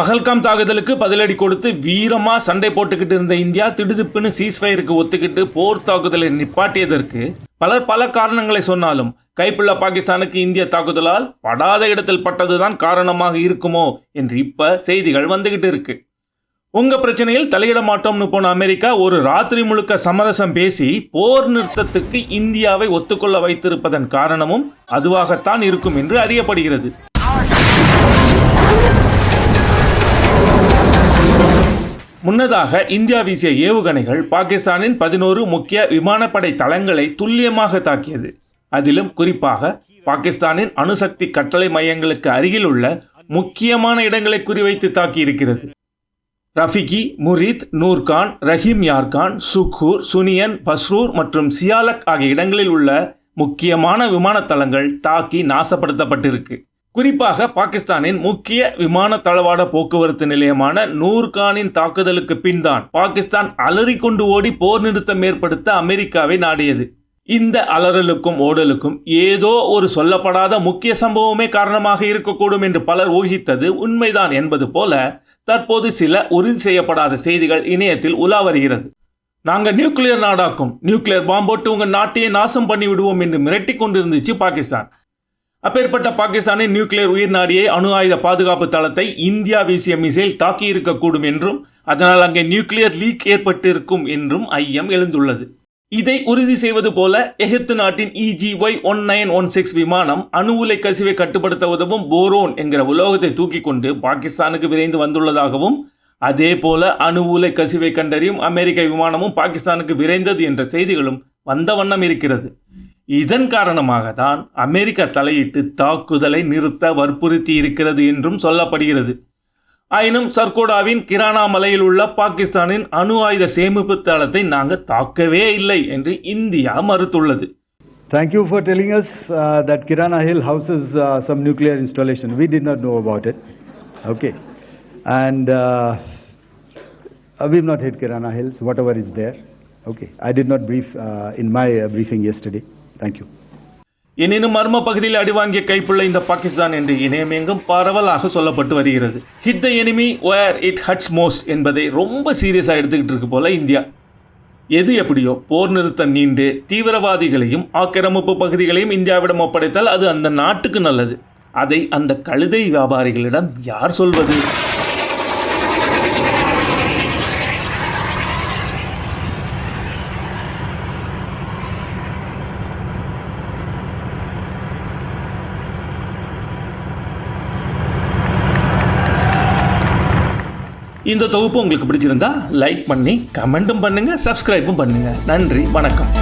பகல்காம் தாக்குதலுக்கு பதிலடி கொடுத்து வீரமாக சண்டை போட்டுக்கிட்டு இருந்த இந்தியா திடுதிப்புன்னு சீஸ்ஃபயருக்கு ஒத்துக்கிட்டு போர் தாக்குதலை நிப்பாட்டியதற்கு பலர் பல காரணங்களை சொன்னாலும் கைப்புள்ள பாகிஸ்தானுக்கு இந்திய தாக்குதலால் படாத இடத்தில் பட்டதுதான் காரணமாக இருக்குமோ என்று இப்போ செய்திகள் வந்துகிட்டு இருக்கு. உங்க பிரச்சனையில் தலையிட மாட்டோம்னு போன அமெரிக்கா ஒரு ராத்திரி முழுக்க சமரசம் பேசி போர் நிறுத்தத்துக்கு இந்தியாவை ஒத்துக்கொள்ள வைத்திருப்பதன் காரணமும் அதுவாகத்தான் இருக்கும் என்று அறியப்படுகிறது. முன்னதாக இந்தியா வீசிய ஏவுகணைகள் பாகிஸ்தானின் பதினோரு முக்கிய விமானப்படை தளங்களை துல்லியமாக தாக்கியது. அதிலும் குறிப்பாக பாகிஸ்தானின் அணுசக்தி கட்டளை மையங்களுக்கு அருகில் உள்ள முக்கியமான இடங்களை குறிவைத்து தாக்கியிருக்கிறது. ரஃபிகி முரீத் நூர்கான் ரஹீம் யார்கான் சுக்கூர் சுனியன் பஸ்ரூர் மற்றும் சியாலக் ஆகிய இடங்களில் உள்ள முக்கியமான விமானத்தளங்கள் தாக்கி நாசப்படுத்தப்பட்டிருக்கு. குறிப்பாக பாகிஸ்தானின் முக்கிய விமான தளவாட போக்குவரத்து நிலையமான நூர்கானின் தாக்குதலுக்கு பின்தான் பாகிஸ்தான் அலறிக்கொண்டு ஓடி போர் நிறுத்தம் ஏற்படுத்த அமெரிக்காவை நாடியது. இந்த அலறலுக்கும் ஓடலுக்கும் ஏதோ ஒரு சொல்லப்படாத முக்கிய சம்பவமே காரணமாக இருக்கக்கூடும் என்று பலர் ஊகித்தது உண்மைதான் என்பது போல தற்போது சில உறுதி செய்யப்படாத செய்திகள் இணையத்தில் உலா வருகிறது. நாங்கள் நியூக்ளியர் நாடாக்கும் நியூக்ளியர் பாம்போட்டு உங்கள் நாட்டையே நாசம் பண்ணி விடுவோம் என்று மிரட்டிக் கொண்டிருந்துச்சு பாகிஸ்தான். அப்பேற்பட்ட பாகிஸ்தானின் நியூக்ளியர் உயிர் நாடியை அணு ஆயுத பாதுகாப்பு தளத்தை இந்தியா வீசிய மிசைல் தாக்கி இருக்கக்கூடும் என்றும் அதனால் அங்கே நியூக்ளியர் லீக் ஏற்பட்டிருக்கும் என்றும் ஐயம் எழுந்துள்ளது. இதை உறுதி செய்வது போல எகிப்து நாட்டின் EGY one nine one six விமானம் அணு உலை கசிவை கட்டுப்படுத்த உதவும் போரோன் என்கிற உலோகத்தை தூக்கி கொண்டு பாகிஸ்தானுக்கு விரைந்து வந்துள்ளதாகவும் அதே போல அணு உலை கசிவை கண்டறியும் அமெரிக்க விமானமும் பாகிஸ்தானுக்கு விரைந்தது என்ற செய்திகளும் வந்த வண்ணம் இருக்கிறது. இதன் காரணமாக தான் அமெரிக்கா தலையிட்டு தாக்குதலை நிறுத்த வற்புறுத்தி இருக்கிறது என்றும் சொல்லப்படுகிறது ஆயினும் சர்கோடாவின் கிரானா மலையில் உள்ள பாகிஸ்தானின் அணு ஆயுத சேமிப்பு தளத்தை நாங்கள் தாக்கவே இல்லை என்று இந்தியா மறுத்துள்ளது Thank you for telling us uh, that Kirana Hill houses uh, some nuclear installation. We did not know about it. Okay. And uh, we've not hit Kirana Hills, whatever is there. Okay. I did not brief uh, in my uh, briefing yesterday. Thank you எனினும் மர்ம பகுதியில் அடிவாங்கிய கைப்புள்ள இந்த பாகிஸ்தான் என்று இணையமெங்கும் பரவலாக சொல்லப்பட்டு வருகிறது. Hit the enemy where it hurts most என்பதை ரொம்ப சீரியஸாக எடுத்துக்கிட்டு இருக்கு போல இந்தியா. எது எப்படியோ போர் நிறுத்தம் நீண்டு தீவிரவாதிகளையும் ஆக்கிரமிப்பு பகுதிகளையும் இந்தியாவிடம் ஒப்படைத்தால் அது அந்த நாட்டுக்கு நல்லது. அதை அந்த கழுதை வியாபாரிகளிடம் யார் சொல்வது? இந்த தொகுப்பு உங்களுக்கு பிடிச்சிருந்தா லைக் பண்ணி கமெண்ட்டும் பண்ணுங்க சப்ஸ்கிரைபும் பண்ணுங்க. நன்றி வணக்கம்.